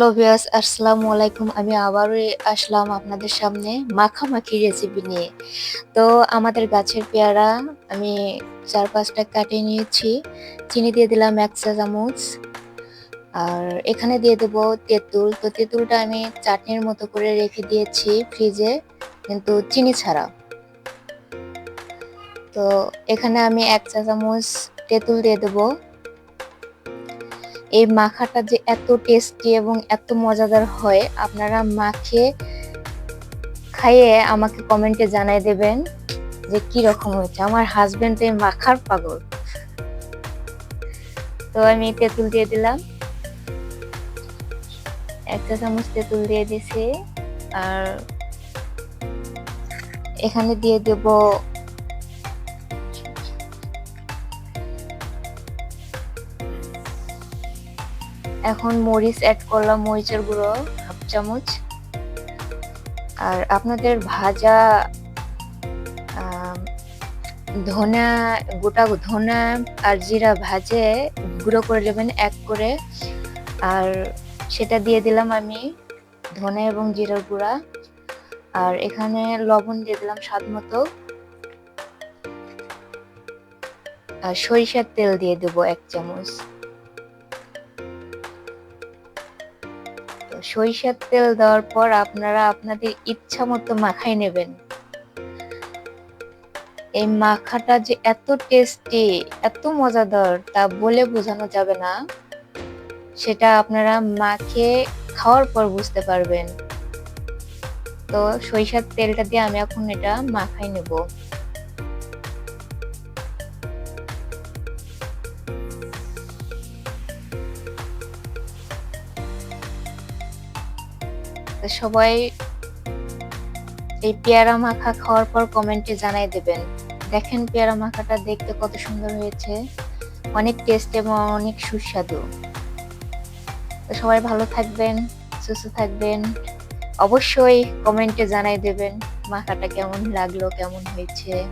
Hello viewers, আসসালামু আলাইকুম। আমি আবারও আসলাম আপনাদের সামনে মাখামাখি রেসিপি নিয়ে। তো আমাদের গাছের পেয়ারা, আমি চার পাঁচটা কাটিয়ে নিয়েছি। চিনি দিয়ে দিলাম এক চা চামচ। আর এখানে দিয়ে দেব তেঁতুল। তো তেঁতুলটা আমি চাটনির মতো করে রেখে দিয়েছি ফ্রিজে, কিন্তু চিনি ছাড়া। তো এখানে আমি এক চা চামচ তেঁতুল দিয়ে দেবো। এই মাখাটা যে এত টেস্টি এবং এত মজাদার হয়, আপনারা মাখে খাইয়ে আমাকে কমেন্টে জানাই দেবেন যে কি রকম হয়েছে। আমার হাজবেন্ড এই মাখার পাগল। তো আমি তেঁতুল দিয়ে দিলাম। একটা চামচ তেঁতুল দিয়ে দিছি। আর এখানে দিয়ে দেব এখন মরিচ অ্যাড করলাম মরিচের গুঁড়ো হাফ চামচ। আর আপনাদের ভাজা ধনা গোটা ধনা আর জিরা ভাজে গুঁড়ো করে নেবেন এক করে। আর সেটা দিয়ে দিলাম আমি ধনে এবং জিরার গুঁড়া। আর এখানে লবণ দিয়ে দিলাম স্বাদ মতো। আর সরিষার তেল দিয়ে দেবো এক চামচ। সরিষার তেল দেওয়ার পর আপনারা আপনাদের ইচ্ছা মতো মাখাই নেবেন। এই মাখাটা যে এত টেস্টি এত মজাদার, তা বলে বোঝানো যাবে না। সেটা আপনারা মাখে খাওয়ার পর বুঝতে পারবেন। তো সরিষার তেলটা দিয়ে আমি এখন এটা মাখাই নেব। সবাই এই পেয়ারা মাখা খাওয়ার পর কমেন্টে জানাই দেবেন। দেখেন পেয়ারা মাখাটা দেখতে কত সুন্দর হয়েছে। অনেক টেস্ট এবং অনেক সুস্বাদু। তো সবাই ভালো থাকবেন, সুস্থ থাকবেন। অবশ্যই কমেন্টে জানাই দেবেন মাখাটা কেমন লাগল, কেমন হয়েছে।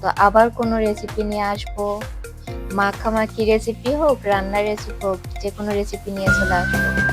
তো আবার কোনো রেসিপি নিয়ে আসব। মাখামাখি রেসিপি হোক, রান্নার রেসিপি হোক যে কোনো রেসিপি নিয়ে চলে আসব।